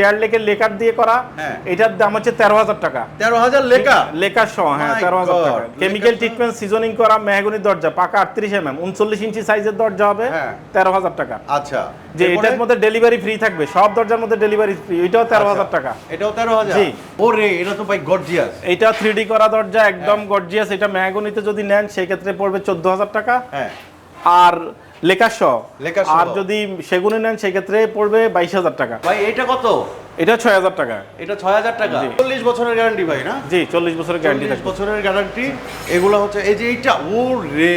Share লেকের lacquer দিয়ে করা হ্যাঁ। এটার দাম হচ্ছে তেরো হাজার টাকা। তেরো হাজার লেখা লেকার সহ হ্যাঁ তেরো হাজার টাকা। কেমিক্যাল ট্রিটমেন্ট সিজনিং করা মেহগনির দরজা পাকা আটত্রিশ এম এম উনচল্লিশ ইঞ্চি সাইজের দরজা হবে হ্যাঁ। তেরো হাজার টাকা। আচ্ছা। যে এটার মধ্যে ডেলিভারি ফ্রি থাকবে সব দরজার মধ্যে ডেলিভারি ফ্রি এটাও তেরো আচ্ছা। হাজার টাকা। এটাও তেরো হাজার? জি। ওরে এটা তো ভাই গর্জিয়াস এটা থ্রি করা দরজা একদম। গর্জিয়াস এটা মেহগনিতে যদি নেন সেই ক্ষেত্রে পড়বে চোদ্দ হাজার টাকা। হ্যাঁ। আর সহ। আর যদি সেগুনে নেন সেই ক্ষেত্রে পড়বে বাইশ হাজার টাকা। ভাই এটা কত? এটা ছয় হাজার টাকা। এটা ছয় হাজার টাকা? চল্লিশ বছরের গ্যারান্টি ভাই না? জি চল্লিশ বছরের গ্যারান্টি বছরের গ্যারান্টি এগুলো হচ্ছে এই যে এইটা ও রে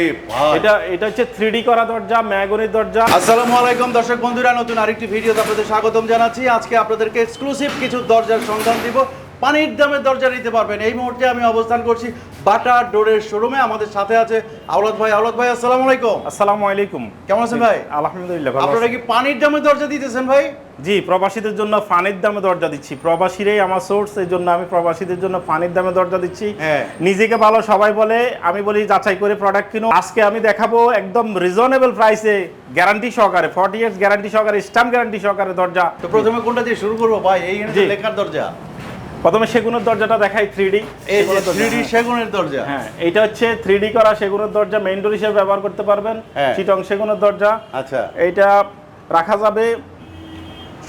এটা এটা হচ্ছে থ্রি করা দরজা ম্যাগনির দরজা। আসসালামু আলাইকুম দর্শক বন্ধুরা নতুন আরেকটি ভিডিওতে আপনাদের স্বাগতম জানাচ্ছি। আজকে আপনাদেরকে এক্সক্লুসিভ কিছু দরজার সন্ধান দিব। পানির দামে দরজা নিতে পারবেন। এই মুহূর্তে আমি অবস্থান করছি বাটা ডোরের শোরুমে। আমাদের সাথে আছে আওলাদ ভাই। আওলাদ ভাই আসসালামু আলাইকুম। আসসালামু আলাইকুম। কেমন আছেন ভাই? আলহামদুলিল্লাহ ভালো আপনারা কি পানির দামে দরজা দিতেছেন ভাই? জি প্রবাসীদের জন্য ফানির দামে দরজা দিচ্ছি। প্রবাসীরাই আমার সোর্স এই জন্য আমি প্রবাসীদের জন্য ফানির দামে দরজা দিচ্ছি। হ্যাঁ। নিজেকে ভালো সবাই বলে আমি বলি যাচাই করে প্রোডাক্ট কিনো। আজকে আমি দেখাবো একদম রিজনেবল প্রাইসে গ্যারান্টি সহকারে ফর্টি ইয়ার্স গ্যারান্টি সহকারে স্টাম্প গ্যারান্টি সহকারে দরজা। তো প্রথমে কোনটা দিয়ে শুরু করব ভাই? এই লেখার দরজা। প্রথমে সেগুনের দরজাটা দেখাই থ্রি ডি ডি সেগুনের দরজা। হ্যাঁ এটা হচ্ছে থ্রি ডি করা সেগুনের দরজা মেইন ডোর হিসেবে ব্যবহার করতে পারবেন। হ্যাঁ। চিটং সেগুনের দরজা। আচ্ছা। এটা রাখা যাবে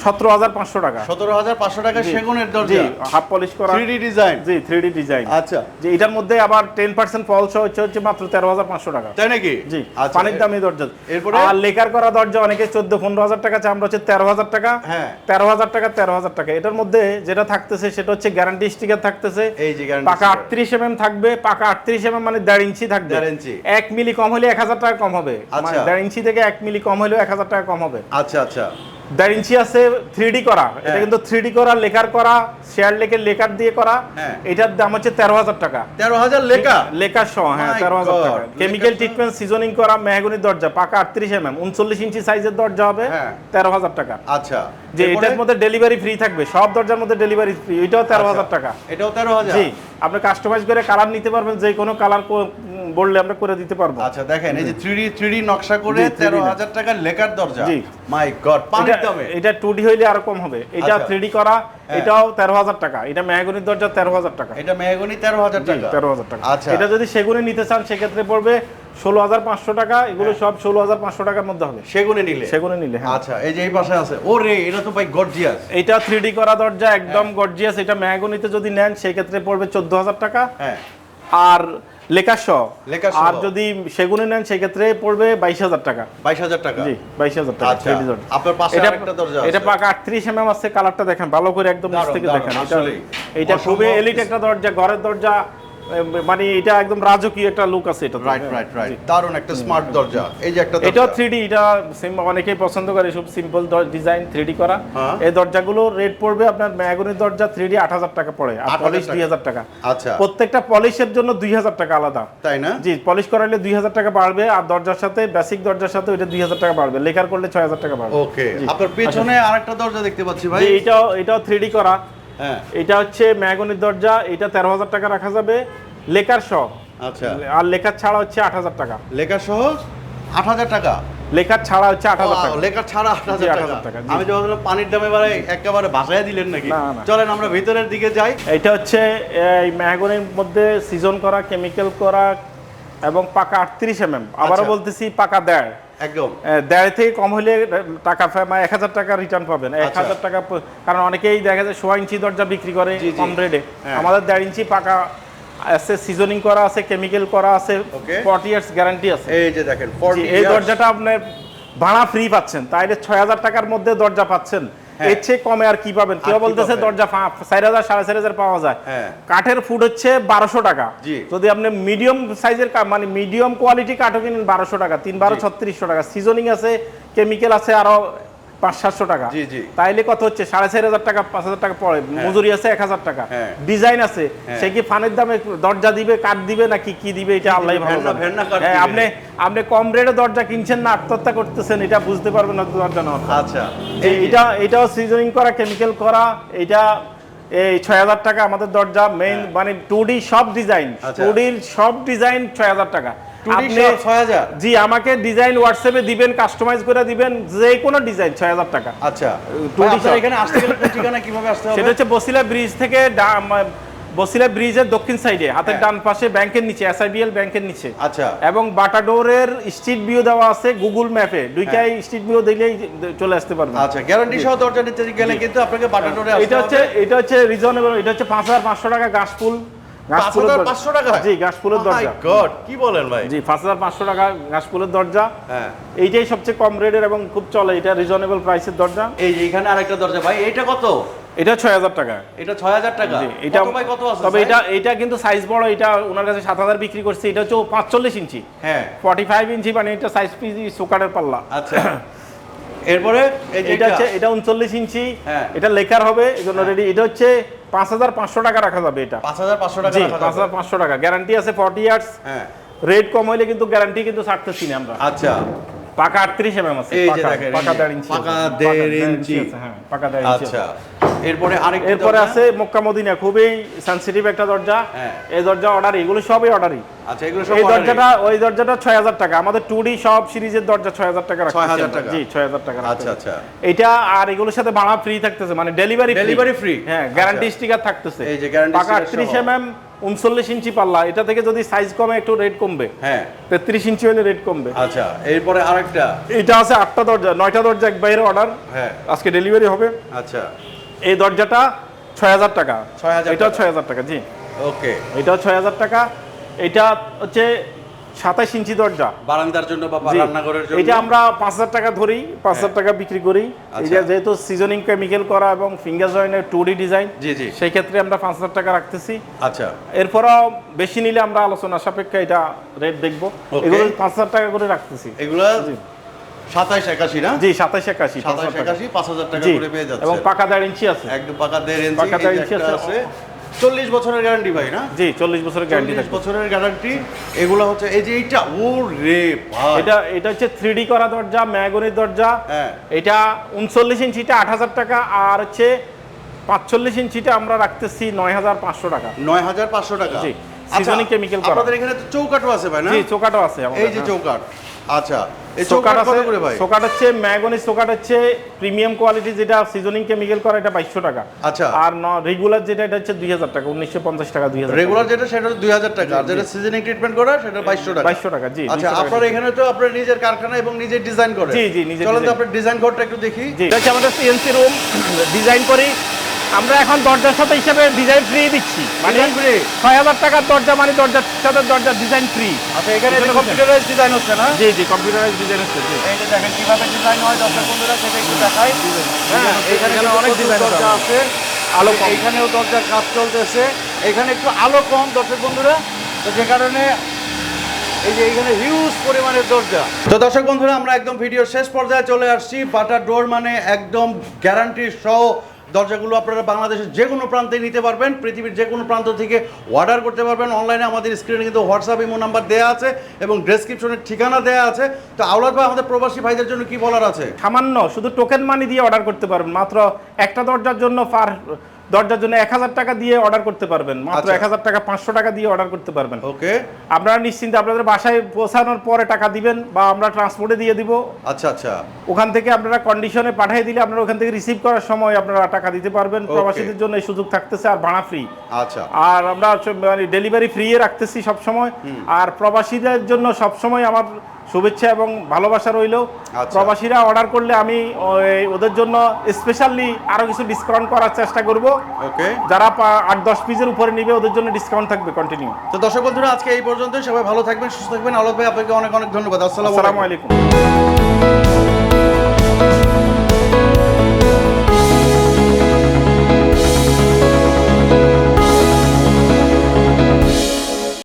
সতেরো হাজার পাঁচশো টাকা। সতেরো হাজার পাঁচশো টাকা সেগুনের দরজা। হাফ পলিশ করা। Three design. G three design. আচ্ছা। যে এটার মধ্যে আবার টেন পার্সেন্ট ফলস হচ্ছে হচ্ছে মাত্র তেরো হাজার পাঁচশো টাকা। তাই নাকি? জি আচ্ছা। পানির দামি দরজা। এরপরে? আর লেকার করা দরজা অনেকে চোদ্দ পনেরো হাজার টাকা চাই আমরা হচ্ছে তেরো হাজার টাকা। হ্যাঁ। তেরো হাজার টাকা তেরো হাজার টাকা। এটার মধ্যে যেটা থাকতেছে সেটা হচ্ছে গ্যারান্টি স্টিকার থাকতেছে। এই যে পাকা আটত্রিশ এম এম থাকবে পাকা আটত্রিশ এম এম মানে দেড় ইঞ্চি থাকবে। দেড় ইঞ্চি। এক মিলি কম হলে এক হাজার টাকা কম হবে। মানে আচ্ছা। দেড় ইঞ্চি থেকে এক মিলি কম হলেও এক হাজার টাকা কম হবে। আচ্ছা আচ্ছা। দেড় ইঞ্চি আছে থ্রি করা। এটা হ্যাঁ। কিন্তু থ্রি করা লেকার করা শেয়ার লেকের লেকার দিয়ে করা। হ্যাঁ। এটার দাম হচ্ছে তেরো হাজার টাকা। তেরো হাজার লেখা? লেকার সহ হ্যাঁ তেরো হাজার টাকা। কেমিক্যাল ট্রিটমেন্ট সিজনিং করা মেহগনির দরজা পাকা আটত্রিশ এম এম উনচল্লিশ ইঞ্চি সাইজের দরজা হবে হ্যাঁ। তেরো হাজার টাকা। আচ্ছা। যে এটার মধ্যে ডেলিভারি ফ্রি থাকবে সব দরজার মধ্যে ডেলিভারি ফ্রি এটাও তেরো হাজার আচ্ছা। টাকা। এটাও তেরো হাজার? জি আপনি কাস্টমাইজ করে কালার নিতে পারবেন যে কোনো কালার বললে আমরা করে দিতে পারব। আচ্ছা দেখেন এই যে থ্রি থ্রি নকশা করে জি, 3D তেরো হাজার টাকার লেখার দরজা। জি। মাই গড পানির এটা- দামে। এটা টু ডি হইলে আরও কম হবে। এটা আচ্ছা। থ্রি করা হ্যাঁ। এটাও তেরো হাজার টাকা। এটা মেহগনির দরজা তেরো হাজার টাকা। এটা মেহগনি তেরো হাজার জি, টাকা। তেরো হাজার টাকা। আচ্ছা। এটা যদি সেগুনে নিতে চান সেক্ষেত্রে পড়বে ষোলো হাজার পাঁচশো টাকা। এগুলো হ্যাঁ। সব ষোলো হাজার পাঁচশো টাকার মধ্যে হবে। সেগুনে নিলে। সেগুনে নিলে হ্যাঁ। আচ্ছা এই যে এই পাশে আছে। ও রে এটা তো ভাই গর্জিয়াস। এটা থ্রি করা দরজা একদম। গর্জিয়াস। এটা ম্যাগনিতে যদি নেন সেই ক্ষেত্রে পড়বে চোদ্দ হাজার টাকা। হ্যাঁ। আর লেকার সহ। আর যদি সেগুনে নেন সেক্ষেত্রে পড়বে বাইশ হাজার টাকা। বাইশ হাজার টাকা? জি বাইশ হাজার টাকা আচ্ছা। 3D দরজা। আপনার পাশে এটা আরেকটা দরজা এটা পাকা আটত্রিশ এম এম আছে কালারটা দেখেন ভালো করে একদম নিচ থেকে দেখেন। এটা। খুবই এলিট একটা দরজা ঘরের দরজা মানে এটা একদম রাজকীয় একটা লুক আছে এটা রাইট রাইট রাইট দারুণ একটা স্মার্ট দরজা। এই যে একটা থ্রি ডি এটা sim- অনেকেই পছন্দ করে সব সিম্পল ডিজাইন থ্রি ডি করা। হ্যাঁ। এই দরজাগুলো রেট পড়বে আপনার ম্যাগনির দরজা থ্রি ডি আট হাজার টাকা পড়ে আর পলিশ টাকা। দুই হাজার টাকা। আচ্ছা। প্রত্যেকটা পলিশের জন্য দুই হাজার টাকা আলাদা। তাই না? জি পলিশ করালে দুই হাজার টাকা বাড়বে আর দরজার সাথে বেসিক দরজার সাথে দুই হাজার টাকা বাড়বে। লেখার করলে ছয় হাজার টাকা বাড়বে। ওকে আপনার পেছনে আরেকটা দরজা দেখতে পাচ্ছি ভাই। যে এটাও এটাও থ্রি করা। হ্যাঁ। এটা হচ্ছে ম্যাগনির দরজা এটা তেরো হাজার টাকা রাখা যাবে। লেকার সহ। আচ্ছা। আর লেখার ছাড়া হচ্ছে আট হাজার টাকা। লেখা সহ আট হাজার টাকা? লেখার ছাড়া হচ্ছে আট হাজার টাকা। লেখা ছাড়া আট হাজার টাকা 8,000 টাকা, জি। আমি যখন পানির দামে এবারে একেবারে ভাসায় দিলেন নাকি। চলেন আমরা ভিতরের দিকে যাই। এটা হচ্ছে এই ম্যাগনির মধ্যে সিজন করা কেমিক্যাল করা এবং পাকা আটত্রিশ এম এম আবারও আচ্ছা। বলতেছি পাকা দেড়। একদম দেড় থেকে কম হলে টাকা মানে এক হাজার টাকা রিটার্ন পাবেন এক আচ্ছা। হাজার টাকা কারণ অনেকেই দেখা যায় সোয়া ইঞ্চি দরজা বিক্রি করে। কম রেটে হ্যাঁ। আমাদের দেড় ইঞ্চি পাকা আছে সিজনিং করা আছে কেমিক্যাল করা আছে. ফর্টি ইয়ার্স গ্যারান্টি আছে এই যে দেখেন এই দরজাটা আপনার ভাড়া ফ্রি পাচ্ছেন তাইলে ছয় হাজার টাকার মধ্যে দরজা পাচ্ছেন। এর চেয়ে কমে আর কি পাবেন? কেউ বলতেছে দরজা চার হাজার সাড়ে চার হাজার পাওয়া যায়। হ্যাঁ। কাঠের ফুট হচ্ছে বারোশো টাকা। যদি আপনি মিডিয়াম সাইজের মানে মিডিয়াম কোয়ালিটি কাঠও কিনেন বারোশো টাকা তিন বারো ছত্রিশশো টাকা। সিজনিং আছে কেমিক্যাল আছে আরও পাঁচ সাতশো টাকা। তাইলে কত হচ্ছে? সাড়ে চার হাজার টাকা পাঁচ হাজার টাকা পড়ে। মজুরি আছে এক হাজার টাকা। হ্যাঁ। ডিজাইন আছে। হ্যাঁ। সে কি ফানের দামে দরজা দিবে কাঠ দিবে নাকি কি দিবে? এটা আল্লাহ ভালো হ্যাঁ, আপনি আপনি কম রেটে দরজা কিনছেন না আত্মহত্যা করতেছেন এটা বুঝতে পারবেন না দরজা পর। আচ্ছা। এটা এটাও সিজনিং করা কেমিক্যাল করা এটা এই ছয় হাজার টাকা আমাদের দরজা মেইন হ্যাঁ। মানে টুডি সব ডিজাইন আচ্ছা। টু সব ডিজাইন ছয় হাজার টাকা। জি আমাকে ডিজাইন হোয়াটসঅ্যাপে দিবেন কাস্টমাইজ করে দিবেন যে কোনো ডিজাইন ছয় হাজার টাকা। আচ্ছা। এখানে আসতে গেলে ঠিকানা কীভাবে আসতে হবে? সেটা হচ্ছে বসিলা ব্রিজ থেকে বসিলা ব্রিজের দক্ষিণ সাইডে হাতের হ্যাঁ। ডান পাশে ব্যাংকের নিচে এসআইবিএল ব্যাংকের নিচে। আচ্ছা। এবং বাটাডোরের স্ট্রিট ভিউ দেওয়া আছে গুগল ম্যাপে দুইটাই স্ট্রিট ভিউ দিলেই চলে আসতে পারবেন। আচ্ছা গ্যারান্টি সহ দরজা নিতে গেলে কিন্তু আপনাকে বাটাডোরে আসতে এটা হচ্ছে এটা হচ্ছে রিজনেবল এটা হচ্ছে পাঁচ হাজার পাঁচশো টাকা গাছ ফুল। গাছ ফুলের দরজা। 5,500 টাকা? জি গাছ ফুলের my দরজা। God, কি বলেন ভাই? জি পাঁচ হাজার পাঁচশো টাকা গাছ ফুলের দরজা। হ্যাঁ। এইটাই সবচেয়ে কম রেটের এবং খুব চলে। এটা রিজনেবল প্রাইসের দরজা। এই এখানে আরেকটা দরজা। ভাই এটা কত? এটা ছয় হাজার টাকা। এটা ছয় হাজার টাকা? এটা কত আছে তবে এটা এটা কিন্তু সাইজ বড়। এটা ওনার কাছে সাত হাজার বিক্রি করছে। এটা হচ্ছে পাঁচচল্লিশ ইঞ্চি। হ্যাঁ। ফর্টি ফাইভ ইঞ্চি মানে এটা সাইজ সুকারের পাল্লা। আচ্ছা। এরপরে এটা হচ্ছে এটা উনচল্লিশ ইঞ্চি। হ্যাঁ। এটা লেখার হবে রেডি এটা হচ্ছে পাঁচ হাজার পাঁচশো টাকা রাখা যাবে এটা। পাঁচ হাজার পাঁচশো টাকা পাঁচ হাজার পাঁচশো টাকা। গ্যারান্টি আছে ফর্টি ইয়ার্স হ্যাঁ। রেট কম হইলে কিন্তু গ্যারান্টি কিন্তু ছাড়তেছি না আমরা। আচ্ছা। পাকা আটত্রিশ এম এম আছে পাকা- দেড় ইঞ্চি পাকা দেড় ইঞ্চি। হ্যাঁ পাকা দেড় ইঞ্চি আচ্ছা। এরপরে আরেকটা এরপরে আছে মক্কা মদিনা খুবই সেন্সিটিভ একটা দরজা। হ্যাঁ। এই দরজা অর্ডার এগুলো সবই অর্ডারই আচ্ছা এগুলো সব এই দরজাটা ওই দরজাটা ছয় হাজার টাকা। আমাদের টু ডি সব সিরিজের দরজা ছয় হাজার টাকা রাখতেছি 6,000 টাকা? জি ছয় হাজার টাকা আচ্ছা আচ্ছা। এটা আর এগুলোর সাথে ভাড়া ফ্রি থাকতেছে মানে ডেলিভারি Delivery free? হ্যাঁ গ্যারান্টি আচ্ছা। স্টিকার থাকতেছে। এই যে guarantee পাকা sticker আটত্রিশ সহ। এম এম উনচল্লিশ ইঞ্চি পাল্লা। এটা থেকে যদি সাইজ কমে একটু রেট কমবে। হ্যাঁ। তেত্রিশ ইঞ্চি হলে রেট কমবে। আচ্ছা এরপরে আরেকটা। এটা আছে আটটা দরজা নয়টা দরজা এক বাইরে অর্ডার হ্যাঁ। আজকে ডেলিভারি হবে। আচ্ছা। এই দরজাটা ছয় হাজার টাকা। 6,000 এটাও ছয় হাজার টাকা জি। ওকে। এটাও ছয় হাজার টাকা। এটা হচ্ছে সাতাইশ ইঞ্চি দরজা। বারান্দার জন্য বা রান্নাঘরের জন্য? এটা আমরা পাঁচ হাজার টাকা ধরি পাঁচ হাজার টাকা বিক্রি করি। এই আচ্ছা। যেহেতু সিজনিং কেমিক্যাল করা এবং ফিঙ্গার জয়েন্টের টু ডি ডিজাইন জি জি। সেই ক্ষেত্রে আমরা পাঁচ হাজার টাকা রাখতেছি। আচ্ছা। এরপরও বেশি নিলে আমরা আলোচনা সাপেক্ষে এটা রেট দেখব। এগুলো পাঁচ হাজার টাকা করে রাখতেছি। এগুলা। সাতাইশ একাশি না? জি সাতাইশ একাশি সাতাইশ একাশি পাঁচ হাজার টাকা করে পেয়ে যাচ্ছে। এবং পাকা দেড় ইঞ্চি আছে। একদম পাকা দেড় ইঞ্চি পাকা দেড় ইঞ্চি আছে। আছে। চল্লিশ বছরের গ্যারান্টি ভাই না? জি চল্লিশ বছরের গ্যারান্টি চল্লিশ বছরের গ্যারান্টি। এগুলো হচ্ছে এই যে এইটা ও রে এটা এটা হচ্ছে থ্রি করা দরজা ম্যাগনির দরজা। হ্যাঁ। এটা উনচল্লিশ ইঞ্চিটা আট হাজার টাকা আর হচ্ছে পাঁচচল্লিশ ইঞ্চিটা আমরা রাখতেছি নয় হাজার পাঁচশো টাকা। নয় হাজার পাঁচশো টাকা। জি। আচ্ছা, Seasoning আপনাদের এখানে তো চৌকাটও আছে ভাই না? জি চোকাটও আছে এই যে হ্যাঁ। চৌকাট আচ্ছা এই চৌকাট আছে করে ভাই? চোকাট হচ্ছে ম্যাগনি চোকাট হচ্ছে প্রিমিয়াম কোয়ালিটি যেটা সিজনিং কেমিক্যাল করা এটা টাকা। আচ্ছা। আর রেগুলার যেটা এটা হচ্ছে দুই হাজার টাকা উনিশশো পঞ্চাশ টাকা দুই হাজার রেগুলার যেটা সেটা দুই হাজার টাকা। আর যেটা সিজনিং ট্রিটমেন্ট করা সেটা বাইশশো টাকা। বাইশশো টাকা জি আচ্ছা 200 আপনার এখানে তো আপনার নিজের কারখানা এবং নিজের ডিজাইন করে। জি, জি, চলেন তো আপনার ডিজাইন ঘরটা একটু দেখি। এটা হচ্ছে আমাদের সিএনসি রুম ডিজাইন করি। আমরা এখন দরজার সাথে হিসেবে ডিজাইন ফ্রি দিচ্ছি। মানে ছয় হাজার টাকার দরজা মানে দরজার সাথে দরজা ডিজাইন ফ্রি আচ্ছা এখানে কম্পিউটারাইজ ডিজাইন হচ্ছে না? জি জি কম্পিউটারাইজ ডিজাইন হচ্ছে জি। এই যে দেখেন কীভাবে ডিজাইন হয় দর্শক বন্ধুরা সেটা একটু দেখাই। হ্যাঁ এখানে অনেক আছে দরজা আছে। আলো কম। এখানেও দরজার কাজ চলতেছে। এখানে একটু আলো কম দর্শক বন্ধুরা। তো যে কারণে এই যে এখানে হিউজ পরিমাণের দরজা। তো দর্শক বন্ধুরা আমরা একদম ভিডিওর শেষ পর্যায়ে চলে আসছি। বাটার ডোর মানে একদম গ্যারান্টি সহ দরজাগুলো আপনারা বাংলাদেশের যে কোনো প্রান্তে নিতে পারবেন, পৃথিবীর যে কোনো প্রান্ত থেকে অর্ডার করতে পারবেন। অনলাইনে আমাদের স্ক্রিনে কিন্তু হোয়াটসঅ্যাপ ইমো নাম্বার দেওয়া আছে এবং ডেসক্রিপশনের ঠিকানা দেওয়া আছে। তো আওলাদ ভাই, আমাদের প্রবাসী ভাইদের জন্য কি বলার আছে? সামান্য, শুধু টোকেন মানি দিয়ে অর্ডার করতে পারবেন। মাত্র একটা দরজার জন্য পার দরজার জন্য এক হাজার টাকা দিয়ে অর্ডার করতে পারবেন। মাত্র আচ্ছা। এক হাজার টাকা পাঁচশো টাকা দিয়ে অর্ডার করতে পারবেন। ওকে। আপনারা নিশ্চিন্তে আপনাদের বাসায় পৌঁছানোর পরে টাকা দিবেন বা আমরা ট্রান্সপোর্টে দিয়ে দিব। আচ্ছা আচ্ছা। ওখান থেকে আপনারা কন্ডিশনে পাঠিয়ে দিলে আপনারা ওখান থেকে রিসিভ করার সময় আপনারা টাকা দিতে পারবেন। প্রবাসীদের জন্য এই সুযোগ থাকতেছে আর ভাড়া ফ্রি আচ্ছা। আর আমরা মানে ডেলিভারি ফ্রি রাখতেছি সব সময় আর প্রবাসীদের জন্য সব সময় আমার শুভেচ্ছা এবং ভালোবাসা রইল। আচ্ছা। প্রবাসীরা অর্ডার করলে আমি ওই ওদের জন্য স্পেশালি আরও কিছু ডিসকাউন্ট করার চেষ্টা করব। ওকে যারা আট দশ পিসের উপরে নিবে ওদের জন্য ডিসকাউন্ট থাকবে কন্টিনিউ তো দর্শক বন্ধুরা আজকে এই পর্যন্তই। সবাই ভালো থাকবেন সুস্থ থাকবেন। আলোক ভাই আপনাকে অনেক অনেক ধন্যবাদ। আসসালামু আলাইকুম।